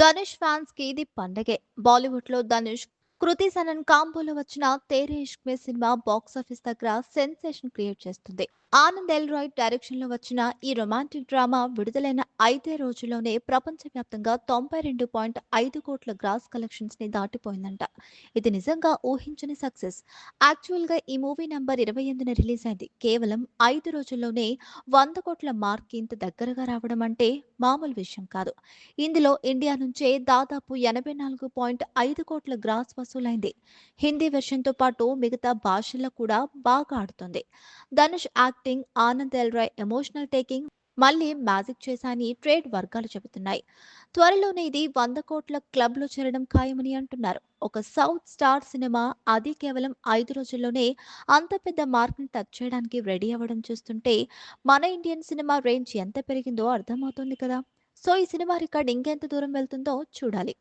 ధనుష్ ఫ్యాన్స్కి ఇది పండగే. బాలీవుడ్లో ధనుష్ కృతి సనన్ కాంబోలో వచ్చిన Tere Ishk cinema box office దగ్గర సెన్సేషన్ క్రియేట్ చేస్తుంది. ఆనంద్ ఎల్ రాయ్ డైరెక్షన్లో వచ్చిన ఈ రొమాంటిక్ డ్రామా విడుదలైన ఐదే రోజుల్లోనే ప్రపంచవ్యాప్తంగా తొంభై రెండు పాయింట్ ఐదు కోట్ల గ్రాస్ కలెక్షన్స్ని దాటిపోయిందంట. ఇది నిజంగా ఊహించని సక్సెస్. యాక్చువల్గా ఈ మూవీ నంబర్ ఇరవై ఎనిమిదిన రిలీజ్ అయింది. కేవలం ఐదు రోజుల్లోనే వంద కోట్ల మార్క్ ఇంత దగ్గరగా రావడం అంటే మామూలు విషయం కాదు. ఇందులో ఇండియా నుంచే దాదాపు ఎనభై నాలుగు పాయింట్ ఐదు కోట్ల గ్రాస్ వసూలైంది. హిందీ వెర్షన్తో పాటు మిగతా భాషల్లో కూడా బాగా ఆడుతుంది. Dhanush acting Anand L Rai emotional taking మళ్ళీ మ్యాజిక్ చేశాని ట్రేడ్ వర్గాలు చెబుతున్నాయి. త్వరలోనే ఇది వంద కోట్ల క్లబ్లో చేరడం ఖాయమని అంటున్నారు. ఒక సౌత్ స్టార్ సినిమా అది కేవలం ఐదు రోజుల్లోనే అంత పెద్ద మార్క్ని టచ్ చేయడానికి రెడీ అవ్వడం చూస్తుంటే మన ఇండియన్ సినిమా రేంజ్ ఎంత పెరిగిందో అర్థమవుతుంది కదా. సో ఈ సినిమా రికార్డ్ ఇంకెంత దూరం వెళ్తుందో చూడాలి.